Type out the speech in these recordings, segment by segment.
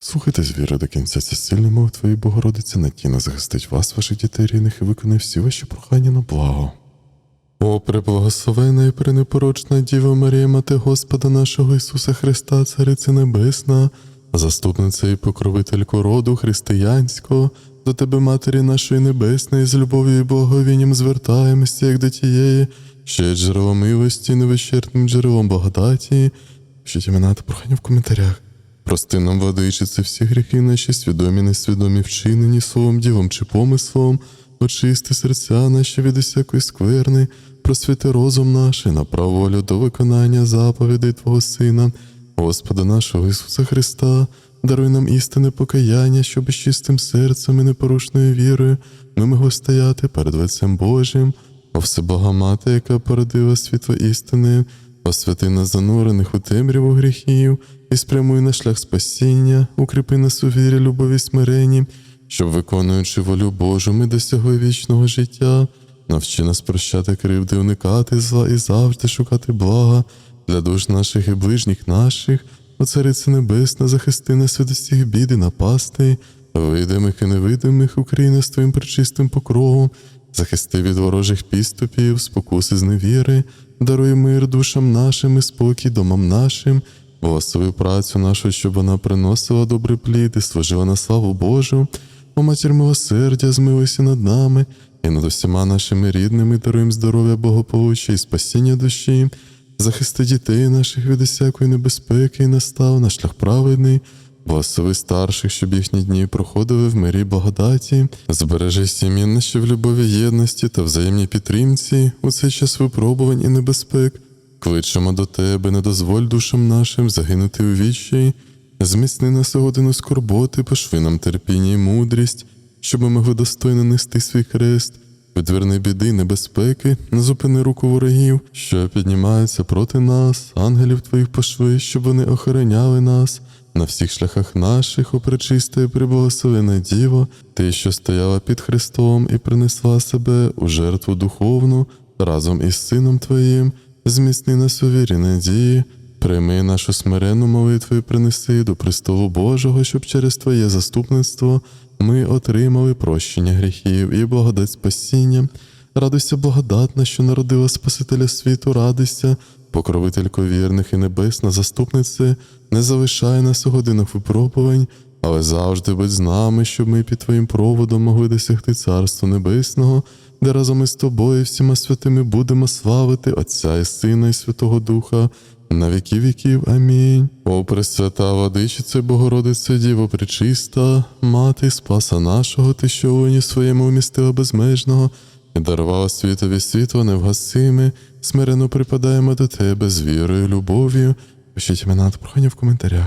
Слухайте з віри до кінця ці сильні мов Твої Богородиці, надійно захистить вас, ваших дітей рідних, і виконає всі ваші прохання на благо. О, преблагословена і пренепорочна Діва Марія, Мати Господа нашого Ісуса Христа, Цариця Небесна, заступниця і покровителько роду християнського, до Тебе, Матері нашої Небесної, з любов'ю і благовінням звертаємося, як до тієї, що є джерелом милості, невищерпним джерелом благодаті. Пишіть імена та прохання в коментарях. Прости нам, владичице, всі гріхи наші, свідомі, несвідомі, вчинені словом, ділом чи помислом, очисти серця наші від усякої скверни, просвіти розум наш направ волю до виконання заповідей Твого Сина, Господа нашого Ісуса Христа, даруй нам істинне покаяння, щоб із чистим серцем і непорушною вірою ми могли стояти перед лицем Божим, о всебога Мати, яка породила світло істини, освяти нас занурених у темряву гріхів і спрямуй на шлях спасіння, укріпи нас у вірі, любові, смиренні, щоб, виконуючи волю Божу, ми досягли вічного життя. Навчи нас прощати кривди, уникати зла і завжди шукати блага для душ наших і ближніх наших, о Царице Небесна, захисти нас від усіх бід і напастей, видимих і невидимих України з Твоїм причистим покровом, захисти від ворожих підступів, спокуси з невіри, даруй мир душам нашим і спокій домам нашим, благослови працю нашу, щоб вона приносила добрий плід і служила на славу Божу. О матір милосердя, змилуйся над нами і над усіма нашими рідними, даруєм здоров'я, благополуччя і спасіння душі, захисти дітей наших від усякої небезпеки і настав на шлях праведний. Благослови старших, щоб їхні дні проходили в мирі благодаті, збережи сім'ї наші в любові єдності та взаємній підтримці у цей час випробувань і небезпек. Кличемо до тебе, не дозволь душам нашим загинути у вічі, зміцни нас годину скорботи, пошви нам терпіння і мудрість, щоб ми могли достойно нести свій хрест, відверни біди, небезпеки, не зупини руку ворогів, що піднімаються проти нас, ангелів твоїх пошви, щоб вони охороняли нас. На всіх шляхах наших, о пречиста і приблагословена Діво, ти, що стояла під Христом і принесла себе у жертву духовну разом із Сином Твоїм, зміцни нас у вірі надії, прийми нашу смиренну молитву і принеси до престолу Божого, щоб через Твоє заступництво ми отримали прощення гріхів і благодать спасіння. Радуйся, благодатна, що народила Спасителя світу, радуйся, покровителько вірних і небесна заступнице, не залишай нас у годинах випробувань, але завжди будь з нами, щоб ми під Твоїм проводом могли досягти Царства Небесного, де разом із тобою всіма святими будемо славити Отця і Сина і Святого Духа. На віки віків. Амінь. О, Пресвята Владичице, Богородице, Діво Пречиста, Мати Спаса нашого, ти що луні своєму вмістила безмежного, і дарувала світові світло невгасиме, смирено припадаємо до тебе з вірою, любов'ю. Пишіть імена та прохання в коментарях.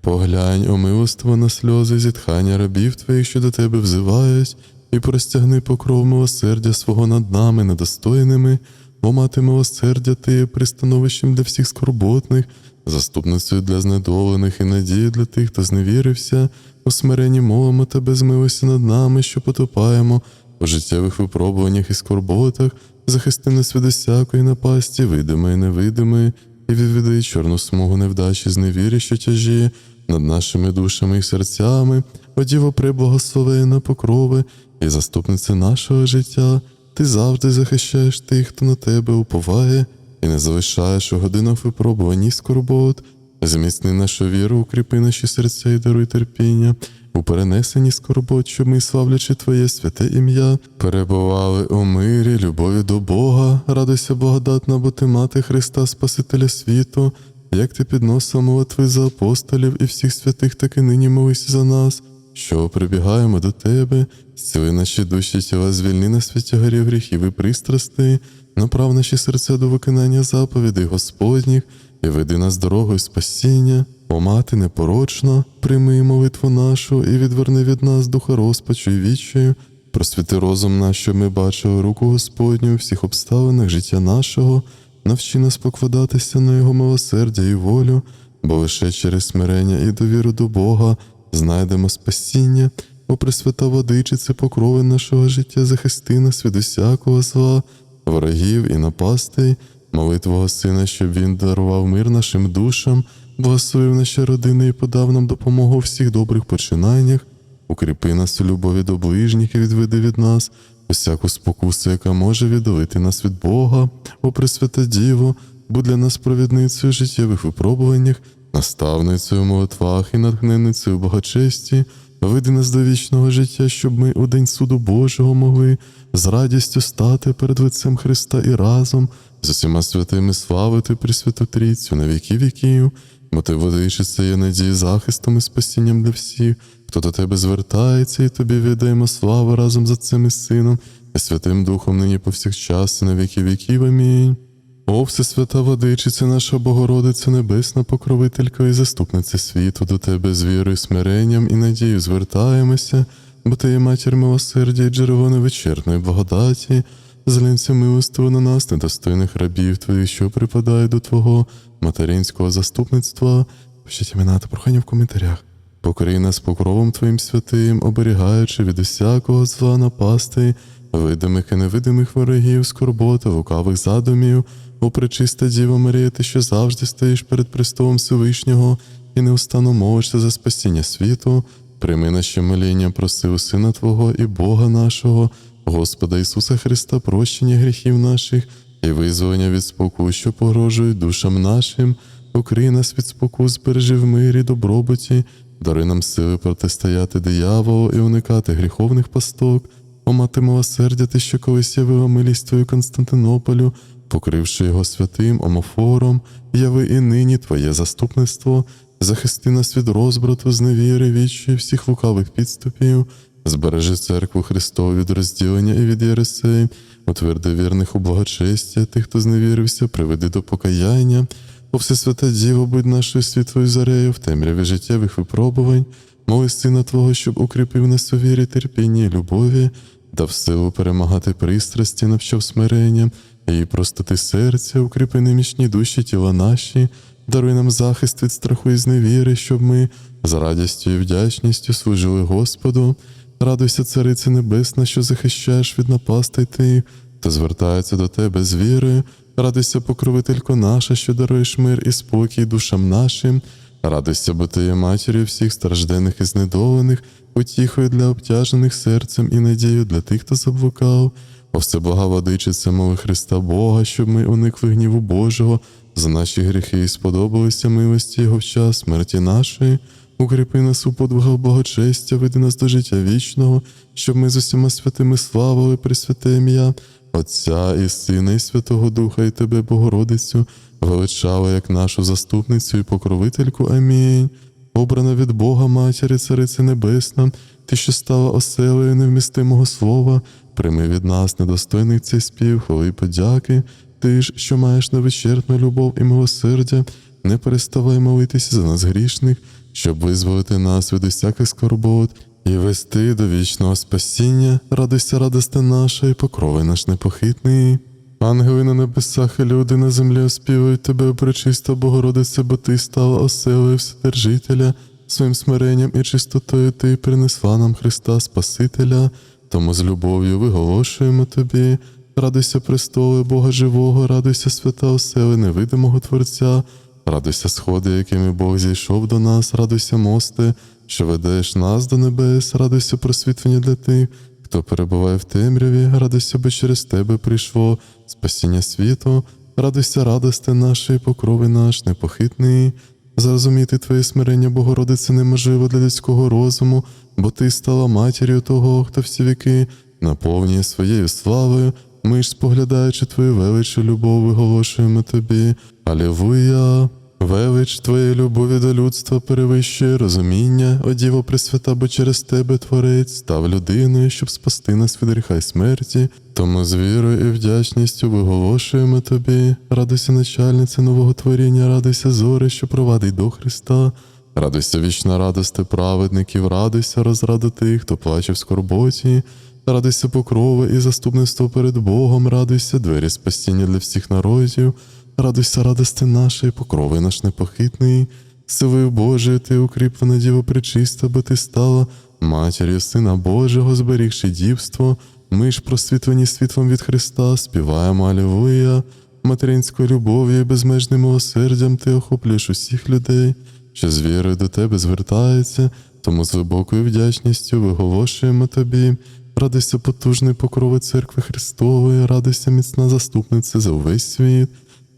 Поглянь, о милоство на сльози, зітхання рабів твоїх, що до тебе взивають, і простягни покров милосердя свого над нами, недостойними, о мати милосердя, ти є пристановищем для всіх скорботних, заступницею для знедолених і надією для тих, хто зневірився, у смиренні мовимо тебе, змилися над нами, що потопаємо у життєвих випробуваннях і скорботах, захисти нас від усякої напасті, видимої, невидимої, і відведи чорну смугу невдачі зневірі, що тяжіє над нашими душами і серцями, о Діво преблагословена покрови і заступниця нашого життя. Ти завжди захищаєш тих, хто на тебе уповає, і не залишаєш у годинах випробувань і скорбот. Зміцни нашу віру, укріпи наші серця і даруй терпіння, у перенесенні скорбот, щоб ми, славлячи Твоє святе ім'я, перебували у мирі, любові до Бога, радуйся благодатна, бо ти мати Христа, Спасителя світу, як ти підносила молитви за апостолів і всіх святих, так і нині молися за нас, що прибігаємо до тебе, зціли наші душі тіла, звільни нас від тягарів гріхів і пристрастей, направ наші серця до виконання заповідей Господніх і веди нас дорогою спасіння. О мати непорочна, прийми молитву нашу і відверни від нас духа розпачу і відчаю, просвіти розум наш, щоб ми бачили руку Господню у всіх обставинах життя нашого, навчи нас покладатися на Його милосердя і волю, бо лише через смирення і довіру до Бога знайдемо спасіння, о Пресвята Водичице, покрови нашого життя, захисти нас від усякого зла, ворогів і напастей, молитвого Сина, щоб Він дарував мир нашим душам, благословив наші родини і подав нам допомогу у всіх добрих починаннях. Укріпи нас у любові до ближніх і відведи від нас усяку спокусу, яка може віддалити нас від Бога, о Пресвята Діво, будь для нас провідницею в життєвих випробуваннях, наставницею молитвах і натхненницею благочесті, веди нас до вічного життя, щоб ми у день суду Божого могли з радістю стати перед лицем Христа і разом з усіма святими славити Пресвяту Трійцю на віки віків, бо ти водичиця є надії захистом і спасінням для всіх, хто до тебе звертається, і тобі віддаємо славу разом з Отцем і Сином, і Святим Духом нині повсякчас і на віки віків. Амінь. О, Всесвята Владичиця, наша Богородиця Небесна, покровителька і заступниця світу, до Тебе з вірою, смиренням і надією звертаємося, бо Ти є матір милосердя і джерело невичерпної благодаті, злинця милостиво на нас, недостойних рабів Твоїх, що припадає до Твого материнського заступництва. Пишіть імена та прохання в коментарях. Покрий нас покровом Твоїм святим, оберігаючи від усякого зла напасти, видимих і невидимих ворогів, скорботи, лукавих задумів, о пречиста Діва Марія, ти що завжди стоїш перед престолом Всевишнього і неустанно молишся за спасіння світу, прийми наші моління, проси у Сина Твого і Бога нашого, Господа Ісуса Христа, прощення гріхів наших і визволення від спокус, що погрожують душам нашим, укрий нас від спокус, збережи в мирі, добробуті, дари нам сили протистояти дияволу і уникати гріховних пасток. О мати милосердя, ти що колись явила милість твою Константинополю, покривши його святим омофором, яви і нині Твоє заступництво, захисти нас від розбрату, зневіри, вічі, всіх лукавих підступів, збережи церкву Христову від розділення і від єресей, утверди вірних у благочестя, тих, хто зневірився, приведи до покаяння. О Всесвята Діво, будь нашою світлою зарею в темряві життєвих випробувань, моли Сина Твого, щоб укріпив нас у вірі, терпінні і любові, дав силу перемагати пристрасті, навчав смирення і простоти серця, укріпи немічні душі тіла наші, даруй нам захист від страху і зневіри, щоб ми з радістю і вдячністю служили Господу. Радуйся, Царице Небесна, що захищаєш від напастей ти, та звертається до тебе з вірою. Радуйся, покровителько наша, що даруєш мир і спокій душам нашим. Радуйся, бо ти є матір'ю всіх страждених і знедолених, утіхою для обтяжених серцем і надією для тих, хто заблукав. О всеблага водичиця, мови Христа Бога, щоб ми уникли гніву Божого, за наші гріхи і сподобалися милості Його в час смерті нашої. Укріпи нас у подвигах благочестя, веди нас до життя вічного, щоб ми з усіма святими славили Пресвяте ім'я, Отця і Сина, і Святого Духа, і Тебе, Богородицю, величали як нашу заступницю і покровительку. Амінь. Обрана від Бога, Матері, Цариці Небесна, ти, що стала оселею невмістимого слова, прийми від нас недостойних цей спів, хвали подяки, ти ж, що маєш невичерпну любов і милосердя, не переставай молитися за нас грішних, щоб визволити нас від усяких скорбот і вести до вічного спасіння, радуйся, радости наша, і покрови наш непохитний. Ангели на небесах і люди на землі оспівують тебе, пречиста Богородице, бо ти стала оселею Вседержителя, своїм смиренням і чистотою. Ти принесла нам Христа Спасителя, тому з любов'ю виголошуємо тобі. Радуйся, престоли Бога живого, радуйся, свята осели невидимого Творця, радуйся, сходи, якими Бог зійшов до нас, радуйся, мости, що ведеш нас до небес, радуйся просвітлення для тих, хто перебуває в темряві, радуйся, бо через тебе прийшло спасіння світу, радуйся, радости нашої, покрови наш непохитний. Зрозуміти Твоє смирення, Богородице, неможливо для людського розуму, бо Ти стала матір'ю того, хто всі віки наповнює своєю славою. Ми ж, споглядаючи Твою велич і любов, виголошуємо Тобі. Алілуя! Велич Твоєї любові до людства перевищує розуміння, о Діво Пресвята, бо через Тебе Творець став людиною, щоб спасти нас від гріха й смерті. Тому з вірою і вдячністю виголошуємо Тобі. Радуйся, начальниця нового творіння, радуйся зори, що провадить до Христа. Радуйся вічна радости праведників, радуйся розради тих, хто плаче в скорботі. Радуйся покрови і заступництво перед Богом, радуйся двері спасіння для всіх народів. Радуйся, радости нашої, покрови наш непохитний, силою Божою ти укріплена діво пречиста, бо ти стала матір'ю Сина Божого, зберігши дівство. Ми ж просвітлені світлом від Христа, співаємо Алілуя. материнською любов'ю і безмежним милосердям ти охоплюєш усіх людей, що з вірою до тебе звертаються, тому з глибокою вдячністю виголошуємо тобі. Радуйся потужний покрови церкви Христової, радуйся міцна заступниця за увесь світ.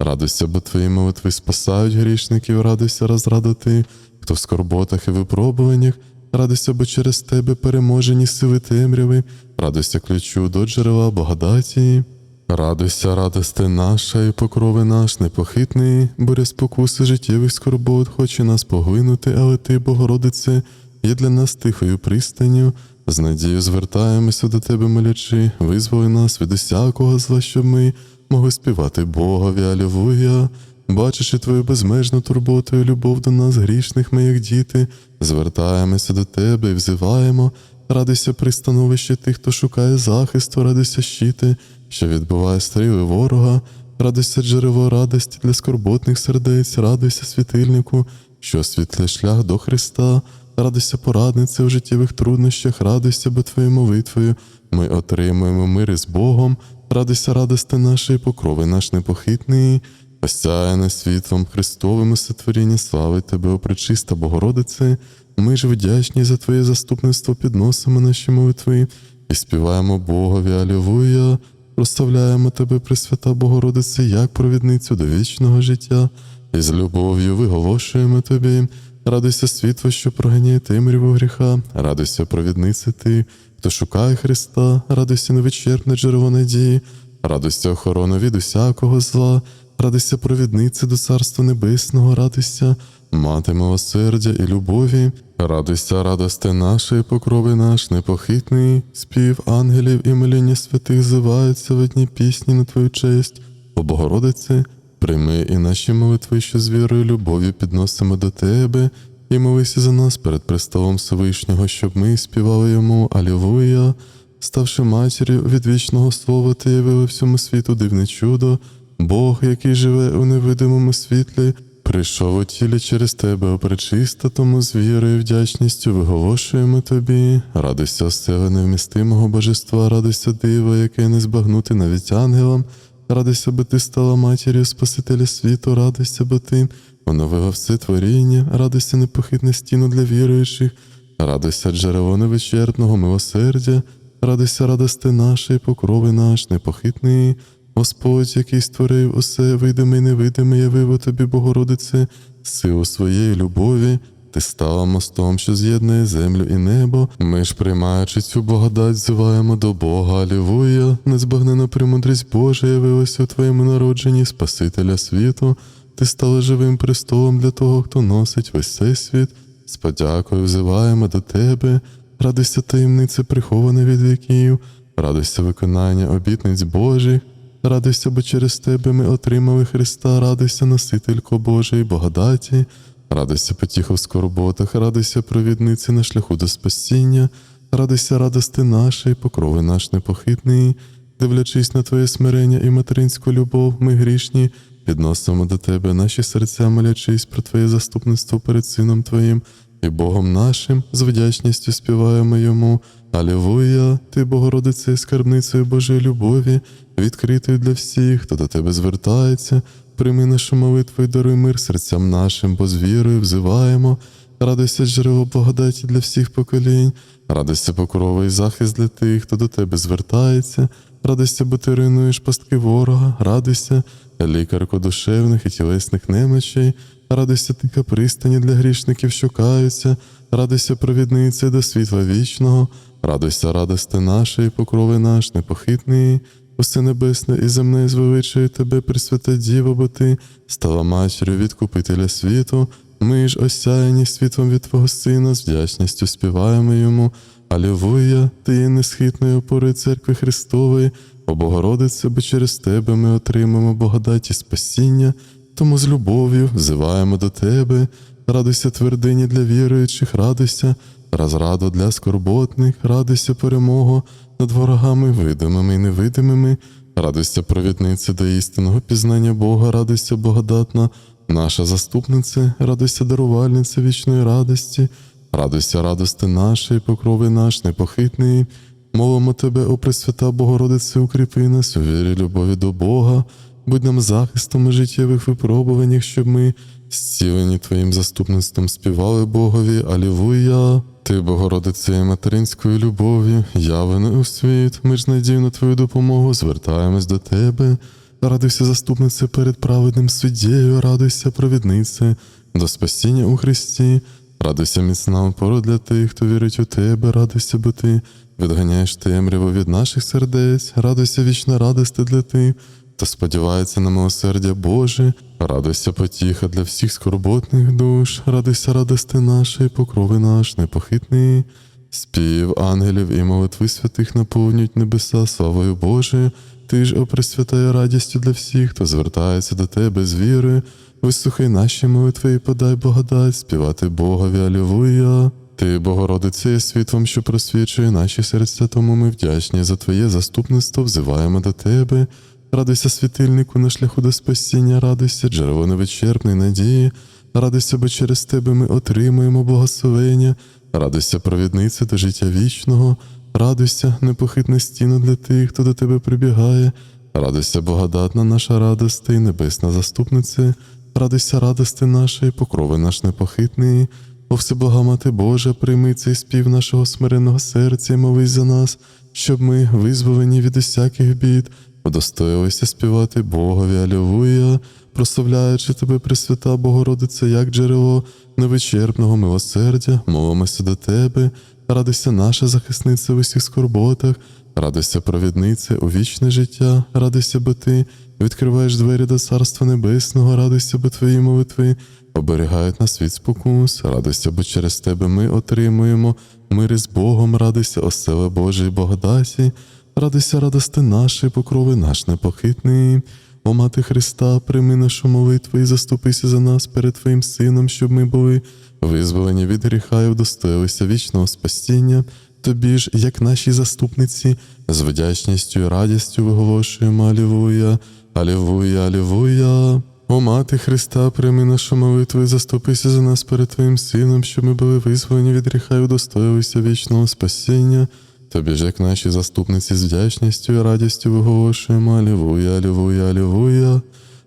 Радуйся, бо твої молитви спасають грішників, радуйся розрада ти, хто в скорботах і випробуваннях, радуйся, бо через тебе переможені сили темряви, радуйся ключу до джерела благодаті. Радуйся, радости наша і покрови наш непохитний, буря спокуси життєвих скорбот, хоче нас поглинути, але ти, Богородице, є для нас тихою пристанню. З надією звертаємося до тебе, молячи, визволи нас від усякого зла, щоб ми могли співати Богові, Алілуя. Бачачи твою безмежну турботу і любов до нас, грішних як діти, звертаємося до тебе і взиваємо. Радуйся при становищі тих, хто шукає захисту, радуйся щити, що відбиває стріли ворога, радуйся джерело радості для скорботних сердець, радуйся світильнику, що освітлює шлях до Христа, радуйся пораднице в життєвих труднощах, радуйся, бо твоєю молитвою ми отримуємо мир із Богом, радуйся радости нашої покрови наш непохитний. Осяяне світлом Христовим сотворіння, слави Тебе, о пречиста Богородице, ми ж вдячні за Твоє заступництво, підносимо наші молитви і співаємо Богові, Алілуя, прославляємо Тебе, Пресвята Богородице, як провідницю до вічного життя, і з любов'ю виголошуємо Тобі. Радуйся світло, що проганяє темряву гріха, радуйся провідниці Ти, хто шукає Христа, радуйся невичерпне джерело надії, радуйся охорона від усякого зла, радуйся провідниці до Царства Небесного, радуйся, мати милосердя і любові, радуйся, радости нашої, покрови наш, непохитний, спів ангелів і моління святих зиваються в одній пісні на Твою честь. О Богородице, прийми і наші молитви, що з вірою любов'ю підносимо до Тебе, і молися за нас перед престолом Всевишнього, щоб ми співали йому Алілуя, ставши матір'ю від вічного слова, ти явили всьому світу дивне чудо, Бог, який живе у невидимому світлі, прийшов у тілі через тебе, опречиста, тому з вірою і вдячністю виголошуємо тобі. Радуйся, сила невмістимого божества, радуйся диво, яке не збагнути навіть ангелам. Радуйся, бо ти стала матір'ю Спасителя світу, радуйся, бо ти оновила все творіння, радуйся непохитне стіну для віруючих, радуйся джерело невичерпного милосердя, радуйся радости нашої, покрови наш, непохитний. Господь, який створив усе видиме і невидиме, явив тобі, Богородице, силу своєї любові. Ти стала мостом, що з'єднує землю і небо. Ми ж, приймаючи цю благодать, зиваємо до Бога, Алілуя, незбагнена премудрість Божа явилася у твоєму народженні, Спасителя світу. Ти стала живим престолом для того, хто носить весь цей світ. З подякою взиваємо до тебе, радуйся таємниці, приховане від віків, радуйся виконання обітниць Божих. Радуйся, бо через тебе ми отримали Христа, радуйся, носителько Божої благодаті, радуйся потіху в скорботах, радуйся провідниці на шляху до спасіння, радуйся радости нашої, покрови наш непохитний, дивлячись на Твоє смирення і материнську любов, ми грішні, підносимо до Тебе. Наші серця, молячись про Твоє заступництво перед Сином Твоїм і Богом нашим, з вдячністю співаємо йому. Алілуя, ти, Богородице, скарбницею Божої любові, відкритою для всіх, хто до тебе звертається, прийми нашу молитву і даруй мир серцям нашим, бо з вірою взиваємо. Радуйся, джерело благодаті для всіх поколінь, радуйся покровий захист для тих, хто до тебе звертається, радуйся, бо ти руйнуєш пастки ворога, радуйся, лікарко душевних і тілесних немочей, радуйся тика пристані для грішників, що каються, радуйся провідниці до світла вічного, радуйся радости нашої, покрови наш непохитний. Усе небесне і земне звеличує тебе, Пресвята Діво, бо ти стала матір'ю відкупителя світу. Ми ж осяяні світлом від Твого Сина, з вдячністю співаємо йому. Алілуя, ти є несхитною опорою церкви Христової, о Богородице, бо через тебе ми отримаємо благодаті спасіння, тому з любов'ю взиваємо до тебе. Радуйся твердині для віруючих, радуйся, розраду для скорботних, радуйся перемогу над ворогами видимими і невидимими, радуйся провідниці до істинного пізнання Бога, радуйся благодатна, наша заступниця, радуйся дарувальниця вічної радості, радуйся радости нашої, покрови наш непохитний. Молимо тебе, о Пресвята Богородице, укріпи нас у вірі любові до Бога, будь нам захистом життєвих випробуваннях, щоб ми, зцілені Твоїм заступництвом, співали Богові, Алілуя. Ти, Богородице, материнською любов'ю, явлений у світ, ми ж надію на Твою допомогу, звертаємось до Тебе. Радуйся, заступнице, перед праведним суддєю, радуйся, провіднице, до спасіння у Христі. Радуйся, міцна опора для тих, хто вірить у тебе, радуйся, бо ти відганяєш темряву від наших сердець, радуйся, вічна радости для тих, хто сподівається на милосердя Боже, радуйся, потіха для всіх скорботних душ, радуйся, радости нашої, покрови наш непохитний. Спів ангелів і молитви святих наповнюють небеса славою Божою. Ти ж, о пресвятая радістю для всіх, хто звертається до тебе з віри. Вислухай наші молитви і подай благодать, співати Богові, Алілуя. Ти, Богородице, є світлом, що просвічує наші серця, тому ми вдячні за Твоє заступництво, взиваємо до Тебе. Радуйся, світильнику на шляху до спасіння, радуйся, джерело невичерпної надії, радуйся, бо через Тебе ми отримуємо благословення, радуйся, провідниця до життя вічного, радуйся, непохитна стіна для тих, хто до Тебе прибігає, радуйся, благодатна наша радости і небесна заступниця, радуйся, радости нашої, покрови наш непохитний. О всебога Мати Божа, прийми цей спів нашого смиреного серця і молись за нас, щоб ми, визволені від усяких бід, удостоїлися співати Богові, Алілуя, прославляючи тебе, Пресвята Богородице, як джерело невичерпного милосердя, молимося до тебе, радуйся наша захисниця в усіх скорботах, радуйся, провідниця у вічне життя, радуйся, бо ти відкриваєш двері до Царства Небесного, радуйся, бо твої молитви оберігають нас від спокус, радуйся, бо через тебе ми отримуємо мир із Богом, радуйся, оселе Божої благодаті, радуйся, радости наші, покрови наш непохитний. О мати Христа, прийми нашу молитву і заступися за нас перед Твоїм Сином, щоб ми були визволені від гріха і вдостоїлися вічного спасіння. Тобі ж, як нашій заступниці, з вдячністю і радістю виголошуємо Алілуя, Алілуя, Алілуя. О мати Христа, прийми нашу молитву і заступися за нас перед Твоїм Сином, щоб ми були визволені від гріха і удостоїлися вічного спасіння. Тобі ж, як наші заступниці з вдячністю і радістю виголошуємо Алілуя, Алілуя, Алілуя.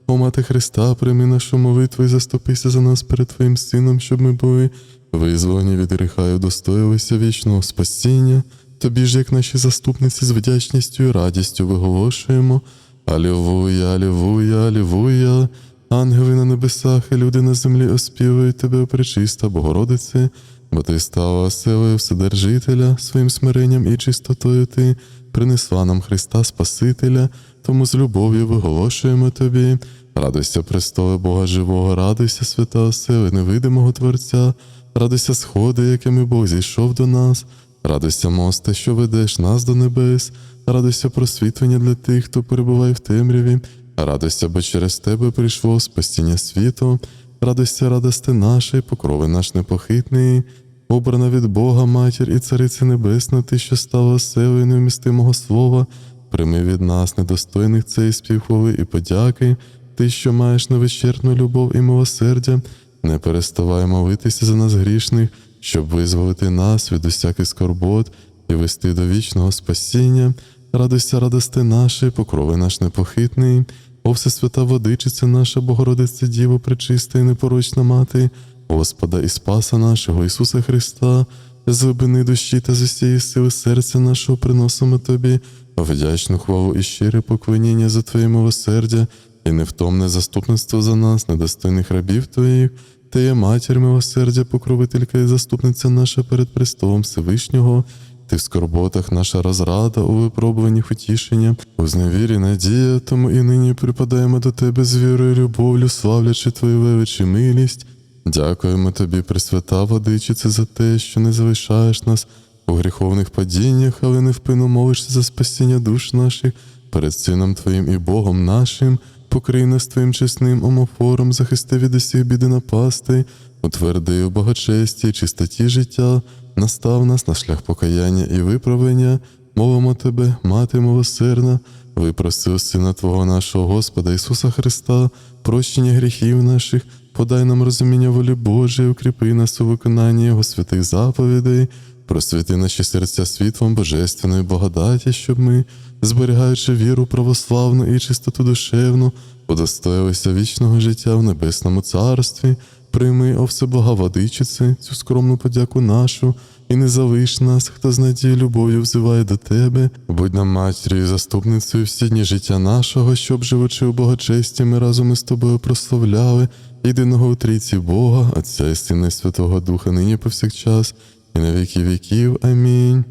О мати Христа, прийми нашу молитву і заступися за нас перед Твоїм Сином, щоб ми були визволені від гріха і удостоїлися вічного спасіння. Тобі ж, як наші заступниці з вдячністю і радістю виголошуємо Алілуя, Алілуя, Алілуя. Ангели на небесах і люди на землі оспівують тебе, пречиста Богородице, бо ти стала оселею Вседержителя, своїм смиренням і чистотою ти принесла нам Христа Спасителя, тому з любов'ю виголошуємо тобі. Радуйся, престоле Бога живого, радуйся, свята оселе невидимого Творця, радуйся, сходи, якими Бог зійшов до нас, радуйся, мосте, що ведеш нас до небес, радуйся просвітлення для тих, хто перебуває в темряві. Радуйся, бо через тебе прийшло спасіння світу, радуйся, радости нашої, покрови наш непохитний, обрана від Бога матір і Цариця Небесна, ти, що стала оселею невмістимого слова, прийми від нас, недостойних цієї співхвали і подяки, ти, що маєш невичерпну любов і милосердя, не переставай молитися за нас грішних, щоб визволити нас від усяких скорбот і вести до вічного спасіння. Радуйся, радости наші, покрови наш непохитний, о всесвята водичиця наша, Богородиця Діво, пречиста і непорочна мати, Господа і Спаса нашого Ісуса Христа, з глибини душі та з усієї сили серця нашого приносимо Тобі, вдячну хвалу і щире поклоніння за Твоє милосердя і невтомне заступництво за нас, недостойних рабів Твоїх. Ти є матір милосердя, покровителька і заступниця наша перед престолом Всевишнього. Ти в скорботах наша розрада, у випробуваннях утішення, у зневірі надія, тому і нині припадаємо до тебе з вірою, любов'ю, славлячи Твою величі милість. Дякуємо тобі, Пресвята Водичице, за те, що не залишаєш нас у гріховних падіннях, але невпинно молишся за спасіння душ наших перед Сином Твоїм і Богом нашим. Покрий нас Твоїм чесним омофором, захисти від усіх біди напасти, утверди у благочесті, і чистоті життя, настав нас на шлях покаяння і виправлення, мовимо тебе, мати милосердна, випроси у Сина Твого нашого Господа Ісуса Христа, прощення гріхів наших, подай нам розуміння волі Божої, укріпи нас у виконанні Його святих заповідей, просвіти наші серця світлом божественної благодаті, щоб ми, зберігаючи віру православну і чистоту душевну, удостоїлися вічного життя в небесному царстві. Прийми, о всебога владичице, цю скромну подяку нашу, і не залиш нас, хто з надією любов'ю взиває до тебе, будь нам матір'ю і заступницею всі дні життя нашого, щоб, живучи у благочесті, ми разом із тобою прославляли єдиного у трійці Бога, Отця і Сина і Святого Духа, нині повсякчас, і на віки віків. Амінь.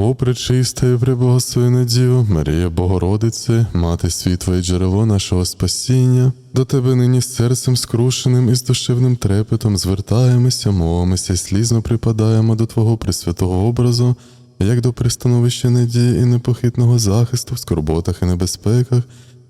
О, пречиста і преблагословена Діво, Марія Богородице, мати світла і джерело нашого спасіння, до тебе нині з серцем скрушеним і з душевним трепетом звертаємося, молимося і слізно припадаємо до Твого пресвятого образу, як до пристановища надії і непохитного захисту в скорботах і небезпеках.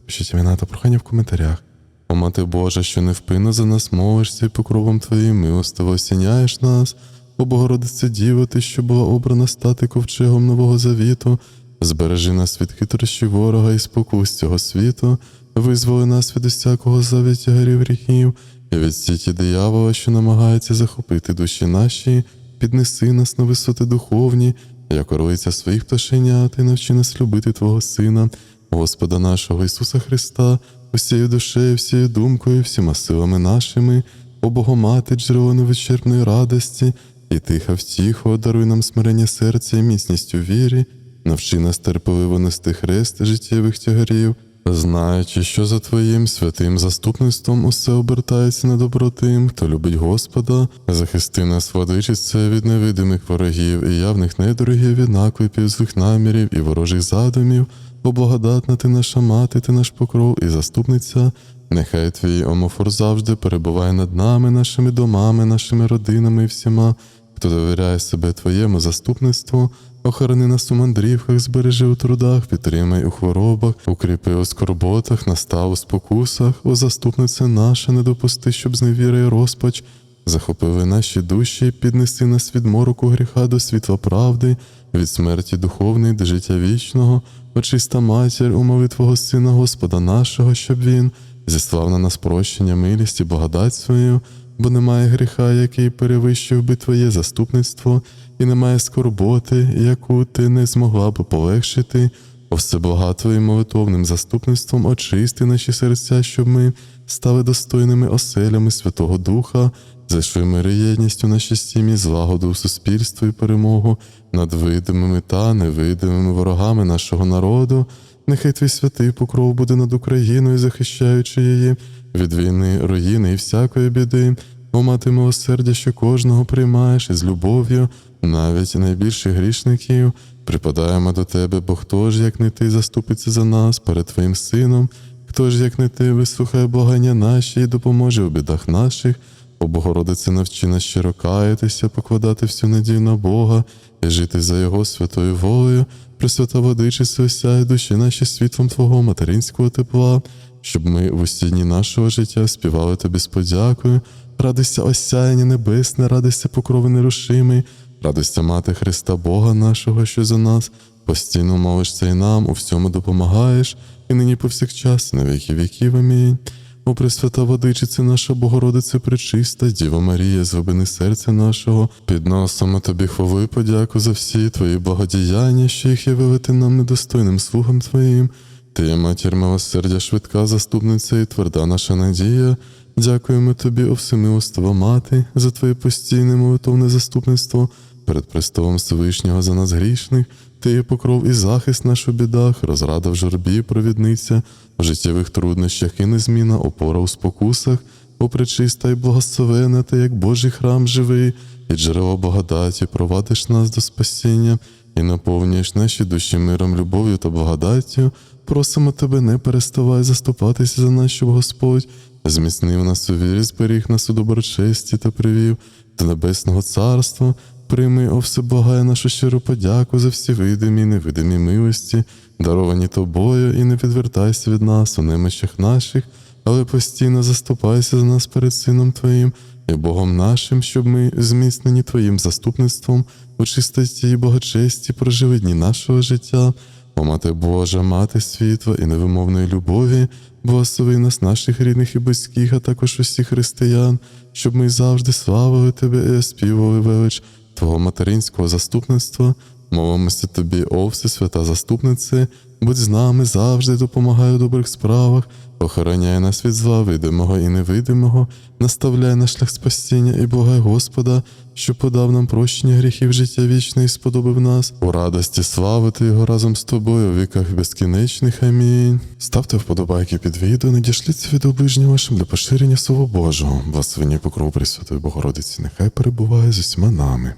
Пишіть імена та прохання в коментарях. О, Мати Божа, що невпинно за нас молишся і покровом Твоїм милостиво осіняєш нас. О Богородице Діво, ти, що була обрана стати ковчегом Нового Завіту, збережи нас від хитрощі ворога і спокус цього світу, визволи нас від усякого завітягарів гріхів і від сіті диявола, що намагається захопити душі наші, піднеси нас на висоти духовні, як орлиця своїх пташенят, і навчи нас любити Твого Сина, Господа нашого Ісуса Христа, усією душею, всією думкою, всіма силами нашими, о Богомати, джерело невичерпної радості, і тиха втіху, даруй нам смирення серця і міцність у вірі, навчи нас терпеливо нести хрест життєвих тягарів, знаючи, що за Твоїм святим заступництвом усе обертається на добро тим, хто любить Господа, захисти нас, владичице, від невидимих ворогів і явних недорогів, від наклепів, злих намірів і ворожих задумів, бо благодатна ти наша мати, ти наш покров і заступниця. Нехай твій омофор завжди перебуває над нами, нашими домами, нашими родинами і всіма, хто довіряє себе Твоєму заступництву, охорони нас у мандрівках, збережи у трудах, підтримай у хворобах, укріпи у скорботах, настав у спокусах, о заступниця наша, не допусти, щоб зневіра і розпач. Захопили наші душі, піднеси нас від мороку гріха до світла правди, від смерті духовної до життя вічного, очиста матір, умови Твого Сина Господа нашого, щоб Він зіслав на нас прощення, милість і благодать свою, бо немає гріха, який перевищив би Твоє заступництво, і немає скорботи, яку ти не змогла б полегшити. О всеблага Твоїм молитовним заступництвом очисти наші серця, щоб ми стали достойними оселями Святого Духа, зайшли мир і єдність наші сім'ї, злагоду у суспільство і перемогу над видимими та невидимими ворогами нашого народу. Нехай твій святий покров буде над Україною, захищаючи її від війни, руїни і всякої біди. О мати милосердя, що кожного приймаєш із любов'ю, навіть найбільших грішників, припадаємо до тебе, бо хто ж, як не ти, заступиться за нас перед Твоїм сином, хто ж, як не ти, вислухає благання наші і допоможе у бідах наших. О Богородице, навчи нас щиро каятися, покладати всю надію на Бога і жити за Його святою волею, Пресвята Водичице, осяй душі наші світлом Твого материнського тепла, щоб ми в усі дні нашого життя співали Тобі з подякою, радися осяяння небесне, радися покрови нерушимий, радися мати Христа Бога нашого, що за нас, постійно молишся і нам, у всьому допомагаєш, і нині повсякчас, на віки віків. Амінь. О Пресвята Водичице, наша Богородице пречиста, Діва Марія, з серця нашого, підносимо тобі хвалу і подяку за всі твої благодіяння, що їх явили ти нам недостойним слугам Твоїм. Ти матір милосердя, швидка заступниця і тверда наша надія. Дякуємо тобі, о всемилостива мати, за твоє постійне молитовне заступництво перед престолом Всевишнього за нас грішних. Ти покров і захист наш у бідах, розрада в журбі, провідниця, в життєвих труднощах і незмінна опора у спокусах, о пречиста і благословена, ти як Божий храм живий, і джерело благодаті, провадиш нас до спасіння і наповнюєш наші душі миром, любов'ю та благодаттю. Просимо тебе, не переставай заступатися за нас, щоб Господь зміцнив нас у вірі, зберіг нас у доброчесті та привів до Небесного Царства. Прийми, о всеблагає нашу щиру подяку за всі видимі і невидимі милості, даровані тобою, і не відвертайся від нас у немощах наших, але постійно заступайся за нас перед Сином Твоїм, і Богом нашим, щоб ми, зміцнені Твоїм заступництвом у чистоті і благочесті прожили дні нашого життя. О, Мати Божа, Мати світла і невимовної любові, благослови нас, наших рідних і близьких, а також усіх християн, щоб ми завжди славили Тебе і співали велич Твого материнського заступництва. Молимося Тобі, о Всесвята заступнице, будь з нами завжди допомагай у добрих справах, охороняй нас від зла видимого і невидимого, наставляй на шлях спасіння і благай Господа, що подав нам прощення гріхів життя вічне і сподобав нас у радості славити Його разом з тобою у віках безкінечних. Амінь. Ставте вподобайки під відео, надішліться від оближнім вашим для поширення Слова Божого. Благословення покрову Пресвятої Богородиці, нехай перебуває з усіма нами.